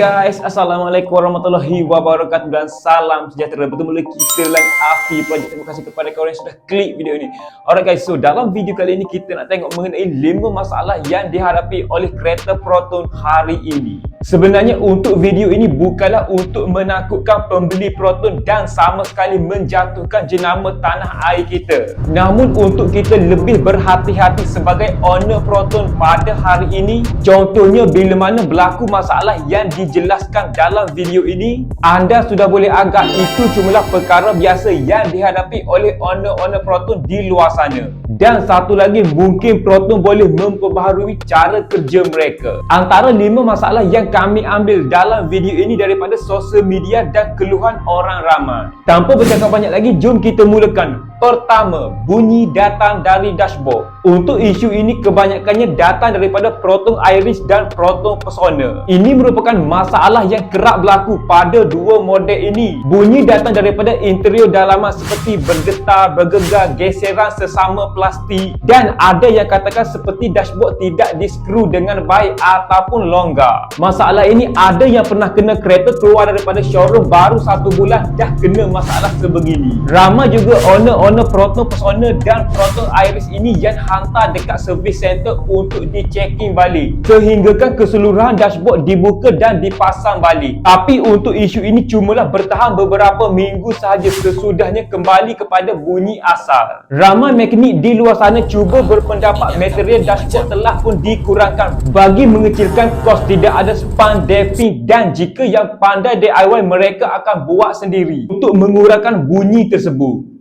guys, Assalamualaikum warahmatullahi wabarakatuh dan salam sejahtera. Bertemu lagi kita dalam Afi Project Terima kasih kepada korang yang sudah klik video ini. Alright guys, so dalam video kali ini kita nak tengok mengenai 5 masalah yang dihadapi oleh kereta Proton hari ini. Sebenarnya untuk video ini bukanlah untuk menakutkan pembeli Proton dan sama sekali menjatuhkan jenama tanah air kita. Namun untuk kita lebih berhati-hati sebagai owner Proton pada hari ini, contohnya bila mana berlaku masalah yang dijelaskan dalam video ini, anda sudah boleh anggap itu cumalah perkara biasa yang dihadapi oleh owner-owner Proton di luar sana. Dan satu lagi mungkin Proton boleh memperbaharui cara kerja mereka. Antara lima masalah yang kami ambil dalam video ini daripada sosial media dan keluhan orang ramai. Tanpa bercakap banyak lagi, jom kita mulakan. Pertama, bunyi datang dari dashboard. Untuk isu ini kebanyakannya datang daripada Proton Iris dan Proton Persona. Ini merupakan masalah yang kerap berlaku pada dua model ini. Bunyi datang daripada interior dalaman seperti bergetar, bergegar, geseran sesama plastik dan ada yang katakan seperti dashboard tidak diskru dengan baik ataupun longgar. Masalah ini ada yang pernah kena kereta keluar daripada showroom baru satu bulan dah kena masalah sebegini. Ramai juga owner-owner Proton Persona dan Proton Iris ini yang hantar dekat service center untuk di checking balik. Sehinggakan keseluruhan dashboard dibuka dan dipasang balik. Tapi untuk isu ini cumalah bertahan beberapa minggu sahaja sesudahnya kembali kepada bunyi asal. Ramai mekanik di luar sana cuba berpendapat material dashboard telah pun dikurangkan bagi mengecilkan kos tidak ada span damping dan jika yang pandai DIY mereka akan buat sendiri untuk mengurangkan bunyi tersebut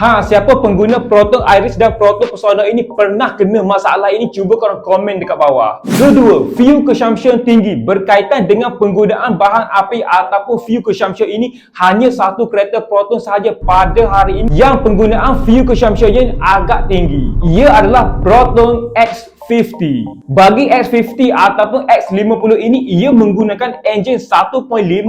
Ha, siapa pengguna Proton Iris dan Proton Persona ini pernah kena masalah ini? Cuba korang komen dekat bawah. Kedua, fuel consumption tinggi berkaitan dengan penggunaan bahan api ataupun fuel consumption ini hanya satu kereta Proton sahaja pada hari ini yang penggunaan fuel consumption agak tinggi. Ia adalah Proton X 50. Bagi X50 ataupun X50 ini ia menggunakan enjin 1.5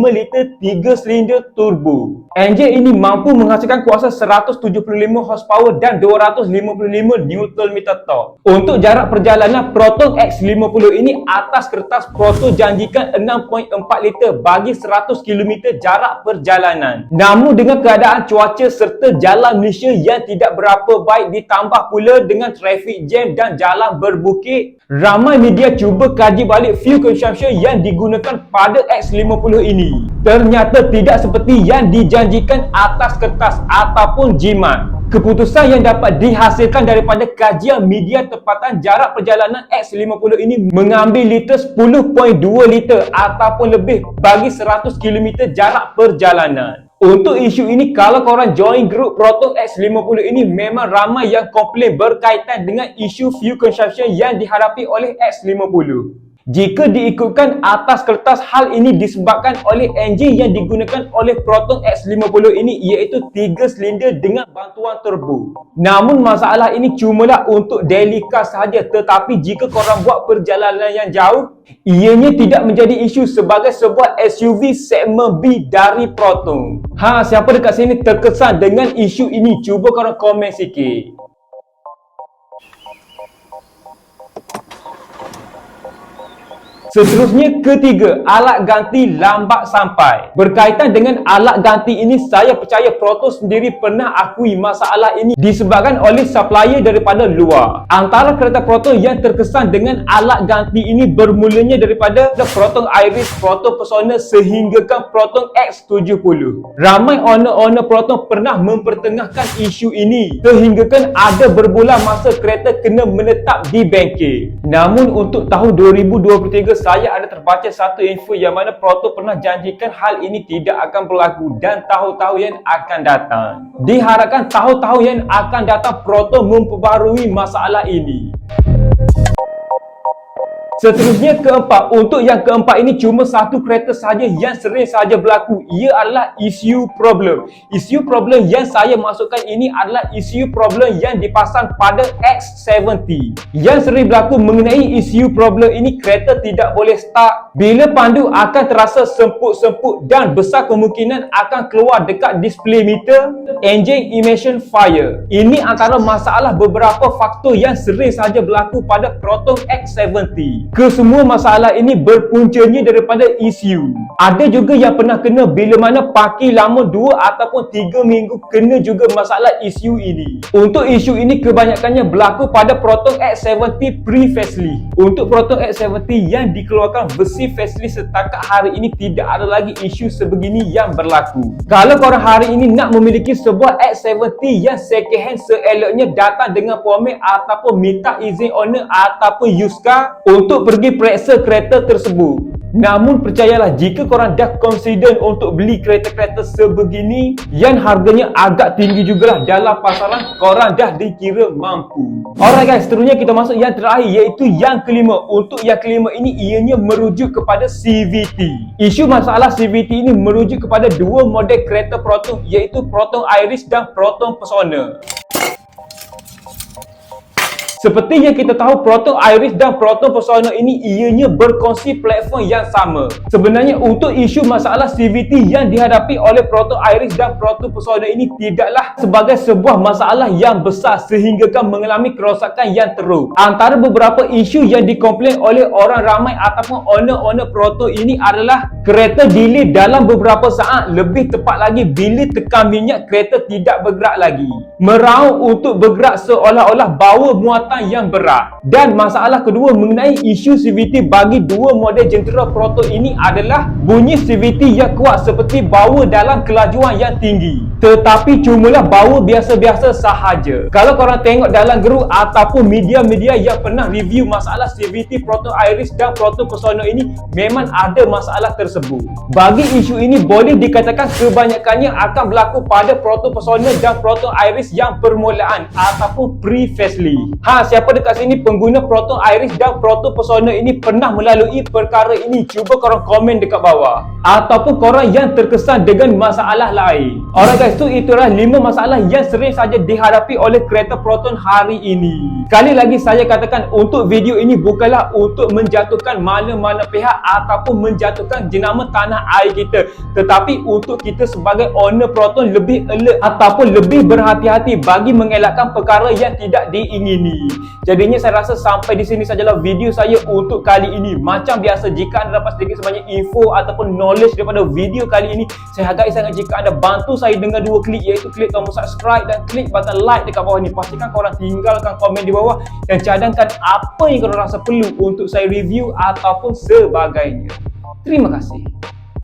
liter 3 silinder turbo. Enjin ini mampu menghasilkan kuasa 175 horsepower dan 255 Nm torque. Untuk jarak perjalanan Proton X50 ini atas kertas Proton janjikan 6.4 liter bagi 100 km jarak perjalanan. Namun dengan keadaan cuaca serta jalan Malaysia yang tidak berapa baik ditambah pula dengan traffic jam dan jalan berbu bukit. Ramai media cuba kaji balik fuel consumption yang digunakan pada X50 ini. Ternyata tidak seperti yang dijanjikan atas kertas ataupun jimat. Keputusan yang dapat dihasilkan daripada kajian media tempatan jarak perjalanan X50 ini mengambil liter 10.2 liter ataupun lebih bagi 100 km jarak perjalanan. Untuk isu ini, kalau korang join grup Proton X50 ini, memang ramai yang komplain berkaitan dengan isu fuel consumption yang dihadapi oleh X50. Jika diikutkan atas kertas hal ini disebabkan oleh enjin yang digunakan oleh Proton X50 ini iaitu 3 silinder dengan bantuan turbo. Namun masalah ini cumalah untuk daily car sahaja tetapi jika korang buat perjalanan yang jauh ianya tidak menjadi isu sebagai sebuah SUV segmen B dari Proton. Ha, siapa dekat sini terkesan dengan isu ini? Cuba korang komen sikit. Seterusnya ketiga, alat ganti lambat sampai. Berkaitan dengan alat ganti ini, saya percaya Proto sendiri pernah akui masalah ini disebabkan oleh supplier daripada luar. Antara kereta Proto yang terkesan dengan alat ganti ini bermulanya daripada Proton Iris, Proton Persona sehinggakan Proton X70. Ramai owner-owner Proton pernah mempertengahkan isu ini sehinggakan ada berbulan masa kereta kena menetap di bengkel. Namun untuk tahun 2023 saya ada terbaca satu info yang mana Proto pernah janjikan hal ini tidak akan berlaku dan tahun-tahun yang akan datang. Diharapkan tahun-tahun yang akan datang Proto memperbarui masalah ini. Seterusnya keempat, untuk yang keempat ini cuma satu kereta saja yang sering saja berlaku. Ia adalah isu problem. Isu problem yang saya masukkan ini adalah isu problem yang dipasang pada X70. Yang sering berlaku mengenai isu problem ini kereta tidak boleh start. Bila pandu akan terasa semput-semput dan besar kemungkinan akan keluar dekat display meter engine emission fire. Ini antara masalah beberapa faktor yang sering saja berlaku pada Proton X70. Kesemua masalah ini berpuncanya daripada isu. Ada juga yang pernah kena bila mana parking lama 2 ataupun 3 minggu kena juga masalah isu ini. Untuk isu ini kebanyakannya berlaku pada Proton X70 pre-facelift. Untuk Proton X70 yang dikeluarkan versi facelift setakat hari ini tidak ada lagi isu sebegini yang berlaku. Kalau korang hari ini nak memiliki sebuah X70 yang second hand seeloknya datang dengan format ataupun minta izin owner ataupun Yuska untuk untuk pergi periksa kereta tersebut. Namun percayalah jika korang dah confident untuk beli kereta-kereta sebegini yang harganya agak tinggi jugalah dalam pasaran korang dah dikira mampu. Alright guys, seterusnya kita masuk yang terakhir iaitu yang kelima. Untuk yang kelima ini ianya merujuk kepada CVT. Isu masalah CVT ini merujuk kepada dua model kereta Proton iaitu Proton Iris dan Proton Persona. Seperti yang kita tahu Proton Iris dan Proton Persona ini ianya berkongsi platform yang sama. Sebenarnya untuk isu masalah CVT yang dihadapi oleh Proton Iris dan Proton Persona ini tidaklah sebagai sebuah masalah yang besar sehinggakan mengalami kerosakan yang teruk. Antara beberapa isu yang dikomplain oleh orang ramai ataupun owner-owner Proton ini adalah kereta delay dalam beberapa saat lebih tepat lagi bila tekan minyak kereta tidak bergerak lagi. Meraung untuk bergerak seolah-olah bawa muatan muatan yang berat. Dan masalah kedua mengenai isu CVT bagi dua model jentera Proton ini adalah bunyi CVT yang kuat seperti bawa dalam kelajuan yang tinggi. Tetapi cumalah bawa biasa-biasa sahaja. Kalau korang tengok dalam grup ataupun media-media yang pernah review masalah CVT Proton Iris dan Proton Persona ini memang ada masalah tersebut. Bagi isu ini boleh dikatakan kebanyakannya akan berlaku pada Proton Persona dan Proton Iris yang permulaan ataupun pre-facelift. Ha, siapa dekat sini pengguna Proton Iris dan Proton Persona ini pernah melalui perkara ini? Cuba korang komen dekat bawah. Ataupun korang yang terkesan dengan masalah lain. Alright guys, tu itulah 5 masalah yang sering saja dihadapi oleh kereta Proton hari ini. Kali lagi saya katakan untuk video ini bukanlah untuk menjatuhkan mana-mana pihak ataupun menjatuhkan jenama tanah air kita. Tetapi untuk kita sebagai owner Proton lebih alert ataupun lebih berhati-hati bagi mengelakkan perkara yang tidak diingini. Jadinya saya rasa sampai di sini sajalah video saya untuk kali ini. Macam biasa jika anda dapat sedikit sebanyak info ataupun knowledge daripada video kali ini, saya hargai sangat jika anda bantu saya dengan dua klik iaitu klik tombol subscribe dan klik button like dekat bawah ni. Pastikan korang tinggalkan komen di bawah dan cadangkan apa yang korang rasa perlu untuk saya review ataupun sebagainya. Terima kasih.